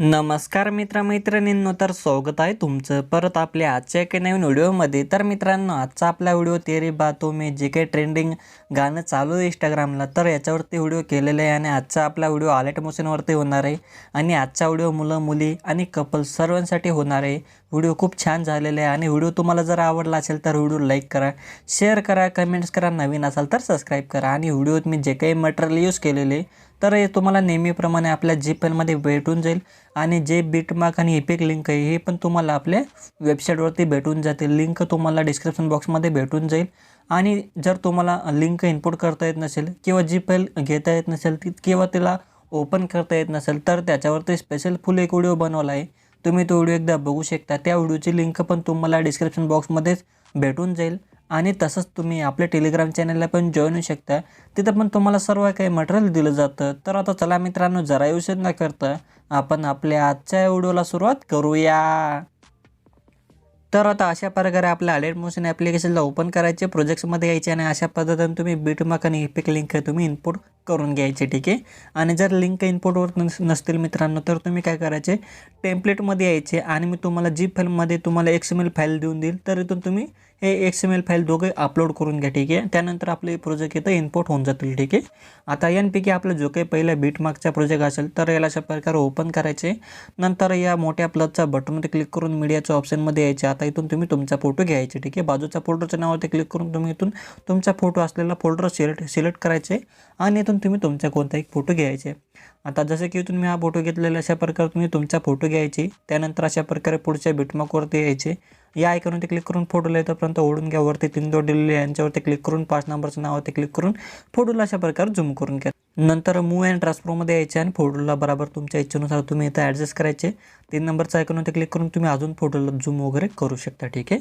नमस्कार मित्रमैत्रिणींनो तर स्वागत आहे तुमचं परत आपल्या आजच्या एका नवीन व्हिडिओमध्ये. तर मित्रांनो आजचा आपला व्हिडिओ तेरी बातो मी जे काही ट्रेंडिंग गाणं चालू आहे इंस्टाग्रामला तर याच्यावरती व्हिडिओ केलेला आहे आणि आजचा आपला व्हिडिओ आलेट मोशनवरती होणार आहे. आणि आजचा व्हिडिओ मुलं मुली आणि कपल सर्वांसाठी होणार आहे. व्हिडिओ खूप छान झालेला आहे आणि व्हिडिओ तुम्हाला जर आवडला असेल तर व्हिडिओ लाईक करा शेअर करा कमेंट्स करा नवीन असाल तर सबस्क्राईब करा. आणि व्हिडिओत मी जे काही मटेरियल यूज केलेले तर हे तुम्हाला नेहमीप्रमाणे आपल्या जी पेनमध्ये भेटून जाईल. आणि जे बीटमार्क आणि इपिक लिंक आहे हे पण तुम्हाला आपल्या वेबसाईटवरती भेटून जातील. लिंक तुम्हाला डिस्क्रिप्शन बॉक्समध्ये भेटून जाईल. आणि जर तुम्हाला लिंक इनपुट करता येत नसेल किंवा जी पेल घेता येत नसेल ती किंवा तिला ओपन करता येत नसेल तर त्याच्यावरती स्पेशल फुल एक व्हिडिओ बनवला आहे. तुम्ही तो व्हिडिओ एकदा बघू शकता. त्या व्हिडिओची लिंक पण तुम्हाला डिस्क्रिप्शन बॉक्समध्येच भेटून जाईल. आणि तसंच तुम्ही आपल्या टेलिग्राम चॅनलला पण जॉईन होऊ शकता. तिथं पण तुम्हाला सर्व काही मटेरियल दिलं जातं. तर आता चला मित्रांनो जरा उशीर न करता. आपण आपल्या आजच्या व्हिडिओला सुरुवात करूया. तर आता अशा प्रकारे आपल्या अलेट मोशन ॲप्लिकेशनला ओपन करायचे. प्रोजेक्ट्समध्ये यायचे आणि अशा पद्धतीने तुम्ही बीटमार्क आणि इपिक लिंक तुम्ही इनपुट करून घ्यायचे ठीक आहे? आणि जर लिंक इनपुटवर नस नसतील मित्रांनो तर तुम्ही काय करायचे? टेम्पलेटमध्ये यायचे आणि मी तुम्हाला जी फाईलमध्ये तुम्हाला एक्समेल फाईल देऊन देईल तर इथून तुम्ही हे एक्स एम एल फाईल दोघे अपलोड करून घ्या ठीक आहे. त्यानंतर आपले प्रोजेक्ट इथं इनपुट होऊन जातील ठीक आहे. आता यापैकी आपलं जो काही पहिला बीटमार्कचा प्रोजेक्ट असेल तर याला अशा प्रकारे ओपन करायचे. नंतर या मोठ्या प्लसच्या बटनवरती क्लिक करून मीडियाच्या ऑप्शनमध्ये यायचे. आता इथून तुम्ही तुमचा फोटो घ्यायचे ठीक आहे. बाजूच्या फोल्डरच्या नावावरती क्लिक करून तुम्ही इथून तुमचा फोटो असलेला फोल्डर सिलेक्ट सिलेक्ट करायचे आणि इथून तुम्ही तुमचा कोणता एक फोटो घ्यायचे. आता जसं की तुम्ही हा फोटो घेतलेला अशा प्रकारे तुम्ही तुमचा फोटो घ्यायचे. त्यानंतर अशा प्रकारे पुढच्या बिटमार्कवरती यायचे. या आयकॉनवरती क्लिक करून फोटोला येतोपर्यंत ओढून घ्या. वरती तीन दोन दिलेले यांच्यावरती क्लिक करून पाच नंबरचं नावावरती क्लिक करून फोटोला अशा प्रकारे झूम करून घ्या. नंतर मूव अँड ट्रान्सफरमध्ये यायचे आणि फोटोला बरोबर तुमच्या इच्छेनुसार तुम्ही इथं ॲडजस्ट करायचे. तीन नंबरचं आयकॉनवरती क्लिक करून तुम्ही अजून फोटोला झूम वगैरे करू शकता. ठीक आहे?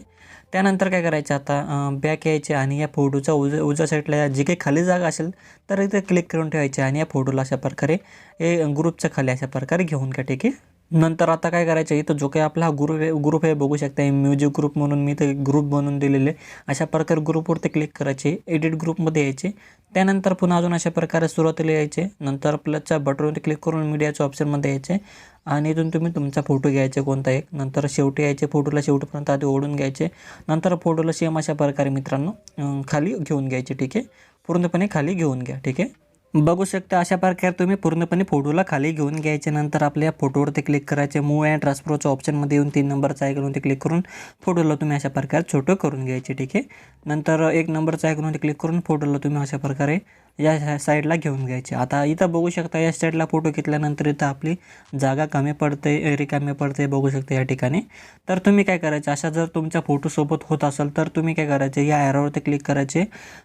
त्यानंतर काय करायचं आता? बॅक यायचे आणि या फोटोच्या उज उजव्या साईडला जी काही खाली जागा असेल तर इथे क्लिक करून ठेवायचे आणि या फोटोला अशा प्रकारे हे ग्रुपच्या खाली अशा प्रकारे घेऊन घ्या. ठीक आहे? नंतर आता काय करायचं? इथं जो काही आपला ग्रुप आहे ग्रुप आहे बघू शकता म्युझिक ग्रुप म्हणून मी ते ग्रुप बनवून दिलेले. अशा प्रकारे ग्रुपवरती क्लिक करायचे एडिट ग्रुपमध्ये यायचे. त्यानंतर पुन्हा अजून अशा प्रकारे सुरुवातीला यायचे. नंतर प्लसच्या बटनवरती क्लिक करून मीडियाच्या ऑप्शनमध्ये यायचे. आणि इथून तुम्ही तुमचा फोटो घ्यायचे कोणता एक. नंतर शेवटी यायचे फोटोला शेवटीपर्यंत आधी ओढून घ्यायचे. नंतर फोटोला सेम अशा प्रकारे मित्रांनो खाली घेऊन घ्यायचे ठीक आहे? पूर्णपणे खाली घेऊन घ्या ठीक आहे? बघू शकता अशा प्रकारे तुम्ही पूर्णपणे फोटोला खाली घेऊन घ्यायचे. नंतर आपल्या फोटोवरती क्लिक करायचे. मूव अँड ट्रान्सफरच्या ऑप्शनमध्ये येऊन तीन नंबरचा आयकॉनवरती क्लिक करून फोटोला तुम्ही अशा प्रकारे छोटं करून घ्यायचे ठीक आहे? नंतर एक नंबरचा आयकॉनवरती क्लिक करून फोटोला तुम्ही अशा प्रकारे या साईडला घेऊन घ्यायचे. आता इथं बघू शकता या साईडला फोटो घेतल्यानंतर इथं आपली जागा कमी पडते रिकामी पडते बघू शकता या ठिकाणी. तर तुम्ही काय करायचं? अशा जर तुमच्या फोटोसोबत होत असेल तर तुम्ही काय करायचे? या ॲरोवरती क्लिक करायचे.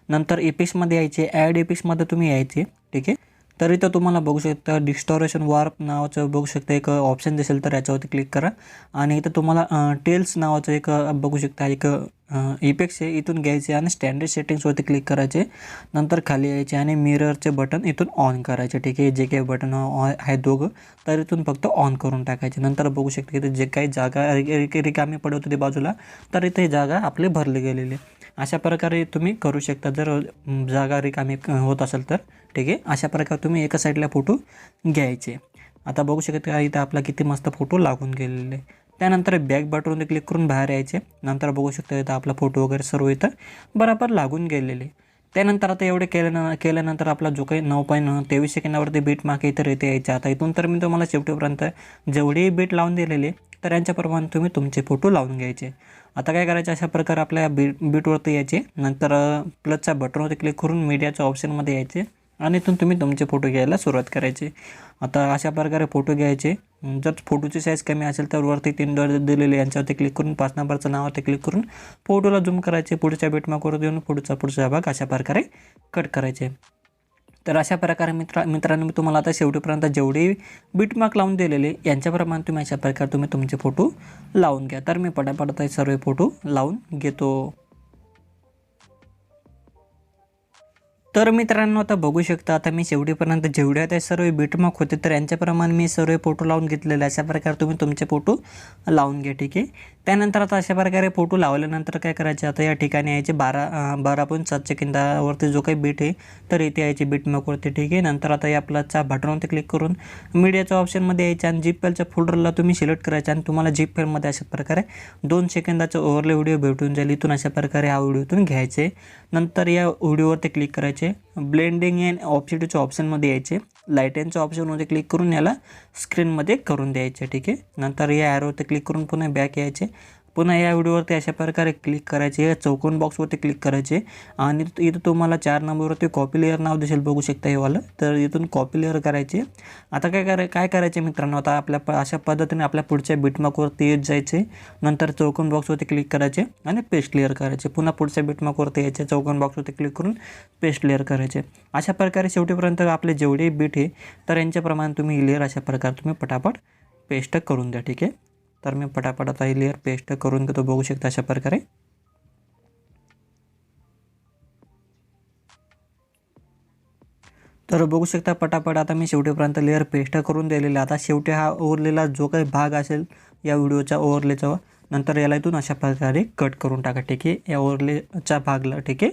नंतर इपिक्समध्ये यायचे. ॲड इपिक्समध्ये तुम्ही यायचे. ठीक आहे? तर इथं तुम्हाला बघू शकता डिस्टॉरेशन वार्प नावाचं बघू शकता एक ऑप्शन दिसेल तर याच्यावरती क्लिक करा. आणि इथं तुम्हाला टेल्स नावाचं एक बघू शकता एक इफेक्ट्स आहे इथून घ्यायचे आणि स्टँडर्ड सेटिंग्सवरती क्लिक करायचे. नंतर खाली यायचे आणि मिररचे बटन इथून ऑन करायचे. ठीक आहे जे काही बटन आहे दोघं तर इथून फक्त ऑन करून टाकायचे. नंतर बघू शकता की जे काही जागा रिकामी पडत होती बाजूला तर इथे जागा आपली भरली गेलेली अशा प्रकारे तुम्ही करू शकता. जर जागा रिकामी होत असेल तर. ठीक आहे? अशा प्रकारे तुम्ही एका साईडला फोटो घ्यायचे. आता बघू शकता इथं आपला किती मस्त फोटो लागून गेलेले. त्यानंतर बॅक बटनवरती क्लिक करून बाहेर यायचे. नंतर बघू शकता इथं आपला फोटो वगैरे सर्व इथं बराबर लागून गेलेले. त्यानंतर आता एवढे केल्यानं केल्यानंतर आपला जो काही नऊ पॉईंट तेवीस सेकंदावरती बीट मागे इतर इथे यायचे. आता इथून तर मी तुम्हाला शेवटीपर्यंत जेवढेही बीट लावून दिलेले तर यांच्याप्रमाणे तुम्ही तुमचे फोटो लावून घ्यायचे. आता काय करायचं अशा प्रकारे आपल्या बीट बीटवरती यायचे. नंतर प्लसच्या बटनवरती क्लिक करून मीडियाच्या ऑप्शनमध्ये यायचे. आणि इथून तुम्ही तुमचे फोटो घ्यायला सुरुवात करायची. आता अशा प्रकारे फोटो घ्यायचे. जर फोटोची साईज कमी असेल तर वरती तीन दर दिलेले यांच्यावरती क्लिक करून पाच नंबरचं नावावरती क्लिक करून फोटोला झूम करायचे. पुढच्या बेटमाकवर देऊन पुढचा पुढचा भाग अशा प्रकारे कट करायचे. तर अशा प्रकारे मित्रा मित्रांनो मी तुम्हाला आता शेवटीपर्यंत जेवढे बीटमार्क लावून दिलेले यांच्याप्रमाणे तुम्ही अशा प्रकारे तुम्ही तुमचे फोटो लावून घ्या. तर मी पटापट सर्व फोटो लावून घेतो. तर मित्रांनो आता बघू शकता आता मी शेवटीपर्यंत जेवढ्या त्या सर्व बीटमार्क होते तर यांच्याप्रमाणे मी सर्व फोटो लावून घेतलेले अशा प्रकारे तुम्ही तुमचे फोटो लावून घ्या ठीक आहे? त्यानंतर आता अशा प्रकारे फोटो लावल्यानंतर काय करायचे आता या ठिकाणी यायचे बारा बारा पॉईंट सात सेकंदावरती जो काही बीट आहे तर इथे यायचे बीटमार्कवरती ठीक आहे? नंतर आता या प्लसच्या बटनवरती क्लिक करून मीडियाच्या ऑप्शनमध्ये यायचे आणि जीप फाईलच्या फोल्डरला तुम्ही सिलेक्ट करायचे आणि तुम्हाला जीप फाईलमध्ये अशा प्रकारे दोन सेकंदाचा ओव्हरले व्हिडिओ भेटून जाईल. इथून अशा प्रकारे हा व्हिडिओ घ्यायचे. नंतर या व्हिडिओवरती क्लिक करायचे. ब्लेंडिंग अँड ऑप्सिटीच्या ऑप्शनमध्ये यायचे. लाईटेनच्या ऑप्शनमध्ये क्लिक करून याला स्क्रीनमध्ये करून द्यायचे ठीक आहे? नंतर या ॲरोवरती क्लिक करून पुन्हा बॅक यायचे. पुन्हा या व्हिडिओवरती अशा प्रकारे क्लिक करायचे या चौकोन बॉक्सवरती क्लिक करायचे. आणि इथं तुम्हाला चार नंबरवरती कॉपी लेअर नाव दिसेल बघू शकता हे वालं. तर इथून कॉपी लेअर करायचे. आता काय कराय काय करायचे मित्रांनो? आता आपल्या प अशा पद्धतीने आपल्या पुढच्या बिटमार्कवरती येत जायचे. नंतर चौकोन बॉक्सवरती क्लिक करायचे आणि पेस्ट लेअर करायचे. पुन्हा पुढच्या बिटमार्कवरती यायचे चौकोन बॉक्सवरती क्लिक करून पेस्ट लेअर करायचे. अशा प्रकारे शेवटीपर्यंत आपले जेवढे बीट आहे तर यांच्याप्रमाणे तुम्ही लेअर अशा प्रकारे तुम्ही पटापट पेस्ट करून द्या ठीक आहे? तर मी पटापट आता ही लेअर पेस्ट करून घेतो. बघू शकता अशा प्रकारे. तर बघू शकता पटापट आता मी शेवटीपर्यंत लेअर पेस्ट करून दिलेला आता शेवटी हा ओवरलेला जो काही भाग असेल या व्हिडिओच्या ओवरलेचा नंतर याला इथून अशा प्रकारे कट करून टाका ठीक आहे? या ओरलेच्या भागला ठीक आहे?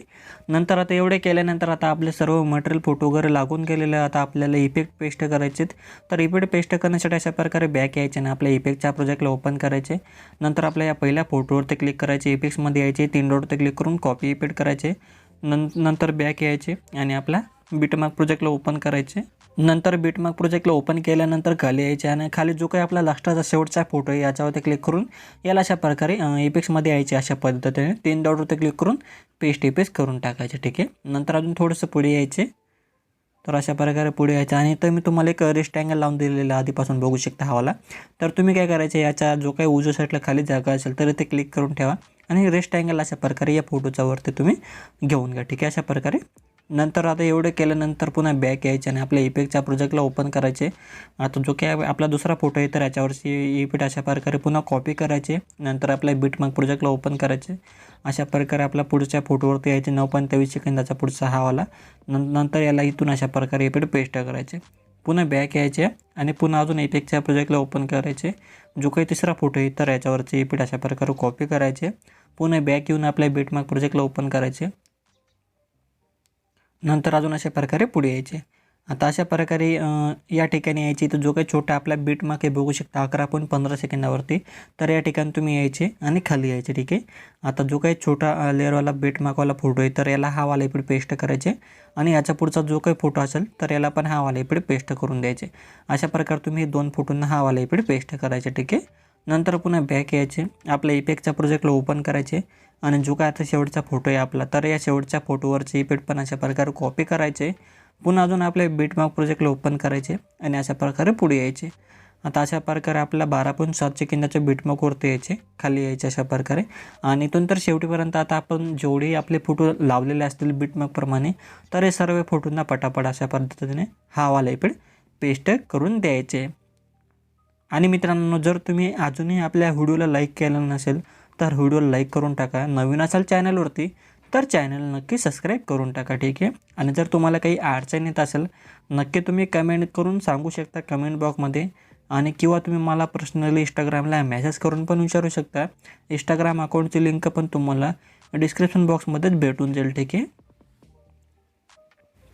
नंतर आता एवढे केल्यानंतर आता आपले सर्व मटेरियल फोटो वगैरे लागून गेलेले आता आपल्याला इफेक्ट पेस्ट करायचे तर इफेक्ट पेस्ट करण्यासाठी अशा प्रकारे बॅक यायचे आणि आपल्या इफेक्टच्या प्रोजेक्टला ओपन करायचे. नंतर आपल्या या पहिल्या फोटोवरती क्लिक करायचे. इफेक्ट्समध्ये यायचे. तीन डॉटवरती क्लिक करून कॉपी इफेक्ट करायचे. नं नंतर बॅक यायचे आणि आपला बीटमार्क प्रोजेक्टला ओपन करायचे. नंतर बीटमार्क प्रोजेक्टला ओपन केल्यानंतर खाली यायचे आणि खाली जो काही आपला लास्टचा शेवटचा फोटो आहे याच्यावरती क्लिक करून याला अशा प्रकारे इपेक्समध्ये यायचे अशा पद्धतीने. तीन डॉटवरती क्लिक करून पेस्ट इपेस्ट करून टाकायचे ठीक आहे? नंतर अजून थोडंसं पुढे यायचे. तर अशा प्रकारे पुढे यायचं. आणि तर मी तुम्हाला एक रेस्ट अँगल लावून दिलेला आधीपासून बघू शकता हवाला. तर तुम्ही काय करायचे याच्या जो काही उजव्या साईडला खाली जागा असेल तर ते क्लिक करून ठेवा. आणि रेस्ट अँगल अशा प्रकारे या फोटोच्या वरती तुम्ही घेऊन घ्या ठीक आहे? अशा प्रकारे नंतर आता एवढं केल्यानंतर पुन्हा बॅक यायचे आणि आपल्या इफेक्टच्या प्रोजेक्टला ओपन करायचे. आता जो काही आपला दुसरा फोटो आहे तर याच्यावरची इफेक्ट अशा प्रकारे पुन्हा कॉपी करायचे. नंतर आपल्या बीटमार्क प्रोजेक्टला ओपन करायचे. अशा प्रकारे आपला पुढच्या फोटोवरती यायचे नऊ पॉईंट तेवीस सेकंदाचा पुढचा हा वाला. नंतर याला इथून अशा प्रकारे इफेक्ट पेस्ट करायचे. पुन्हा बॅक यायचे आणि पुन्हा अजून इपेक्टच्या प्रोजेक्टला ओपन करायचे. जो काही तिसरा फोटो आहे तर याच्यावरचे इफेक्ट अशा प्रकारे कॉपी करायचे. पुन्हा बॅक येऊन आपल्या बीटमार्क प्रोजेक्टला ओपन करायचे. नंतर अजून अशा प्रकारे पुढे यायचे. आता अशा प्रकारे या ठिकाणी यायची. तर जो काही छोटा आपला बीट मार्क आहे बघू शकता अकरा पॉईंट पंधरा सेकंदावरती. तर या ठिकाणी तुम्ही यायचे आणि खाली यायचे ठीक आहे? आता जो काही छोटा लेअरवाला बीट मार्कवाला फोटो आहे तर याला हा वाला इकडे पेस्ट करायचे. आणि याच्या पुढचा जो काही फोटो असेल तर याला पण हा वाला इकडे पेस्ट करून द्यायचे. अशा प्रकारे तुम्ही दोन फोटोंना हा वाला इकडे पेस्ट करायचे ठीक आहे? नंतर पुन्हा बॅक यायचे. आपल्या इफेक्टच्या प्रोजेक्टला ओपन करायचे. आणि जो काय आता शेवटचा फोटो आहे आपला तर या शेवटच्या फोटोवरचे इफेक्ट पण अशा प्रकारे कॉपी करायचे. पुन्हा अजून आपले बीटमार्क प्रोजेक्टला ओपन करायचे आणि अशा प्रकारे पुढे यायचे. आता अशा प्रकारे आपल्या बारा पॉईंट सात सेकंदाच्या बीटमार्कवरती यायचे खाली यायचे अशा प्रकारे. आणि इथून तर शेवटीपर्यंत आता आपण जेवढे आपले फोटो लावलेले असतील बीटमार्कप्रमाणे तर हे सर्व फोटोंना पटापट अशा पद्धतीने हा वाला इफेक्ट पेस्ट करून द्यायचे. आणि मित्रांनो जर तुम्ही अजूनही आपल्या व्हिडिओला लाईक केलं नसेल तर व्हिडिओला लाईक करून टाका. नवीन असाल चॅनलवरती तर चॅनल नक्की सबस्क्राईब करून टाका ठीक आहे? आणि जर तुम्हाला काही अडचण येत असेल नक्की तुम्ही कमेंट करून सांगू शकता कमेंट बॉक्समध्ये आणि किंवा तुम्ही मला पर्सनली इंस्टाग्रामला मेसेज करून पण विचारू शकता. इंस्टाग्राम अकाउंटची लिंक पण तुम्हाला डिस्क्रिप्शन बॉक्समध्येच भेटून जाईल ठीक आहे?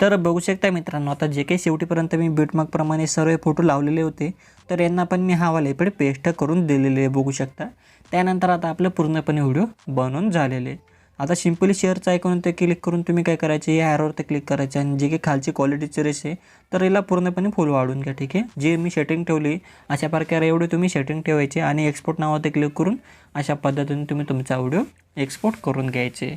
तर बघू शकता मित्रांनो आता जे काही शेवटीपर्यंत मी बीटमार्कप्रमाणे सर्व फोटो लावलेले होते तर यांना पण मी हा वाला पेस्ट करून दिलेले आहे बघू शकता. त्यानंतर आता आपलं पूर्णपणे व्हिडिओ बनवून झालेले आता सिम्पली शेअरचं ऐकून ते क्लिक करून तुम्ही काय करायचे या ॲरोवर ते क्लिक करायचे आणि जे काही खालची क्वालिटीचे रेस आहे तर याला पूर्णपणे फुल वाढून घ्या ठीक आहे? जे मी सेटिंग ठेवली अशा प्रकारे एवढे तुम्ही सेटिंग ठेवायचे आणि एक्सपोर्ट नावावर क्लिक करून अशा पद्धतीने तुम्ही तुमचा व्हिडिओ एक्सपोर्ट करून घ्यायचे.